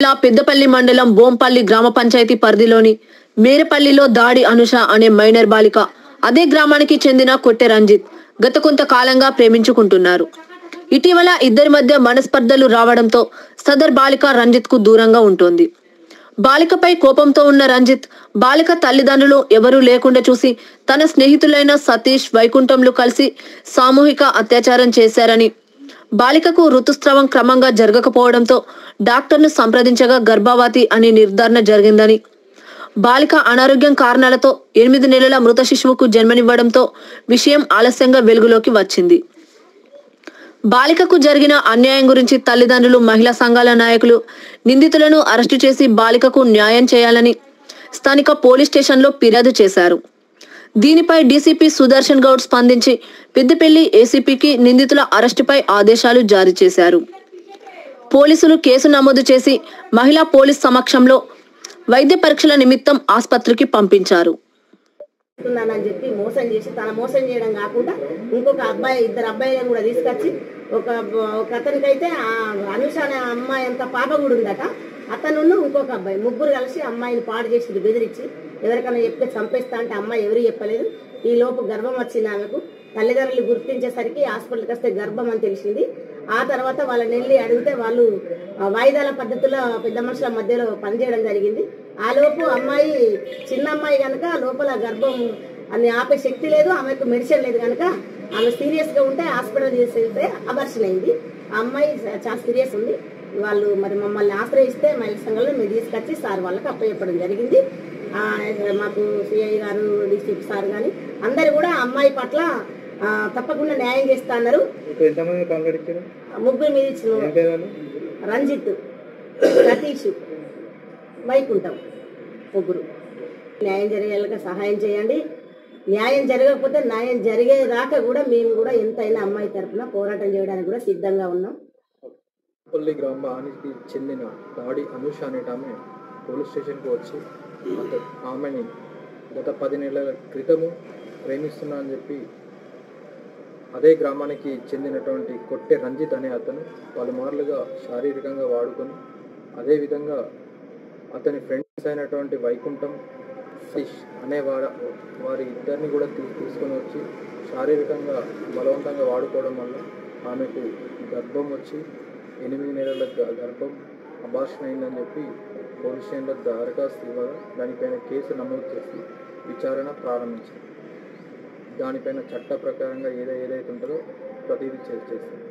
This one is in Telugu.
జిల్లా పెద్దపల్లి మండలం బోంపల్లి గ్రామ పంచాయతీ పరిధిలోని మేరపల్లిలో దాడి అనుష అనే మైనర్ బాలిక అదే గ్రామానికి చెందిన కొట్టె రంజిత్ గత కొంతకాలంగా ప్రేమించుకుంటున్నారు. ఇటీవల ఇద్దరి మధ్య మనస్పర్ధలు రావడంతో సదర్ బాలిక రంజిత్కు దూరంగా ఉంటుంది. బాలికపై కోపంతో ఉన్న రంజిత్ బాలిక తల్లిదండ్రులు ఎవరూ లేకుండా చూసి తన స్నేహితులైన సతీష్ వైకుంఠంలో కలిసి సామూహిక అత్యాచారం చేశారని బాలికకు ఋతుస్రావం క్రమంగా జరగకపోవడంతో డాక్టర్ను సంప్రదించగా గర్భవతి అని నిర్ధారణ జరిగిందని. బాలిక అనారోగ్యం కారణాలతో ఎనిమిది నెలల మృత శిశువుకు జన్మనివ్వడంతో విషయం ఆలస్యంగా వెలుగులోకి వచ్చింది. బాలికకు జరిగిన అన్యాయం గురించి తల్లిదండ్రులు మహిళా సంఘాల నాయకులు నిందితులను అరెస్టు చేసి బాలికకు న్యాయం చేయాలని స్థానిక పోలీస్ స్టేషన్లో ఫిర్యాదు చేశారు. దీనిపై డీసీపీ సుదర్శన్ గౌడ్ స్పందించి పెద్దపల్లి ఏసీపీకి నిందితుల అరెస్టుపై ఆదేశాలు జారీ చేశారు. పోలీసులు కేసు నమోదు చేసి మహిళా పోలీస్ సమక్షంలో వైద్య పరీక్షల నిమిత్తం ఆసుపత్రికి పంపించారు. అని చెప్పి మోసం చేసి తన మోసం చేయడం కాకుండా ఇంకొక అబ్బాయి ఇద్దరు అబ్బాయిలను కూడా తీసుకొచ్చి ఒక ఒక అతనికైతే ఆ అనుష అనే అమ్మాయి అంత పాప కూడా ఉందట అతను ఇంకొక అబ్బాయి ముగ్గురు కలిసి అమ్మాయిని పాడు చేసి బెదిరించి ఎవరికైనా చెప్తే చంపేస్తా అంటే అమ్మాయి ఎవరు చెప్పలేదు. ఈ లోపు గర్భం వచ్చింది ఆమెకు. తల్లిదండ్రులు గుర్తించేసరికి హాస్పిటల్కి వస్తే గర్భం అని తెలిసింది. ఆ తర్వాత వాళ్ళని వెళ్ళి అడిగితే వాళ్ళు వాయిదాల పద్ధతిలో పెద్ద మనుషుల మధ్యలో పనిచేయడం జరిగింది. ఆ లోపు అమ్మాయి చిన్న అమ్మాయి కనుక లోపల గర్భం అని ఆపే శక్తి లేదు ఆమెకు మెడిసిన్ లేదు కనుక ఆమె సీరియస్గా ఉంటే హాస్పిటల్ చేసేస్తే అబర్షన్ అయింది ఆ అమ్మాయి చాలా సీరియస్ ఉంది. వాళ్ళు మరి మమ్మల్ని ఆశ్రయిస్తే మహిళా సంఘంలో మేము తీసుకొచ్చి సార్ వాళ్ళకి అప్పచెప్పడం జరిగింది. మాకు సిఐ గారు డిస్ట్రిక్ట్ సార్ కానీ అందరు కూడా అమ్మాయి పట్ల తప్పకుండా న్యాయం చేస్తా అన్నారు ముగ్గురు మీద ఇచ్చిన రంజిత్ సతీష్ వైకుంఠం ముగ్గురు. న్యాయం జరిగేలాగా సహాయం చేయండి. న్యాయం జరగకపోతే న్యాయం జరిగేదాకా కూడా మేము కూడా ఎంతైనా అమ్మాయి తరపున పోరాటం చేయడానికి కూడా సిద్ధంగా ఉన్నాం. పల్లి గ్రామానికి చెందిన దాడి అనుష అనే ఆమె పోలీస్ స్టేషన్కు వచ్చి ఆమెని గత పది నెలల క్రితము ప్రేమిస్తున్నా అని చెప్పి అదే గ్రామానికి చెందినటువంటి కొట్టె రంజిత్ అనే అతను పలుమార్లుగా శారీరకంగా వాడుకొని అదేవిధంగా అతని ఫ్రెండ్స్ అయినటువంటి వైకుంఠం ఫిష్ అనే వాడ వారి ఇద్దరిని కూడా తీసుకొని వచ్చి శారీరకంగా బలవంతంగా వాడుకోవడం వల్ల ఆమెకు గర్భం వచ్చి ఎనిమిది నెలల గ- గర్భం అబార్షన్ అయిందని చెప్పి పోలీస్ స్టేషన్లో దరఖాస్తు ఇవ్వగా దానిపైన కేసు నమోదు చేసి విచారణ ప్రారంభించింది దానిపైన చట్ట ప్రకారంగా ఏదో ఏదైతే ఉంటుందో ప్రతిదీ చేసింది.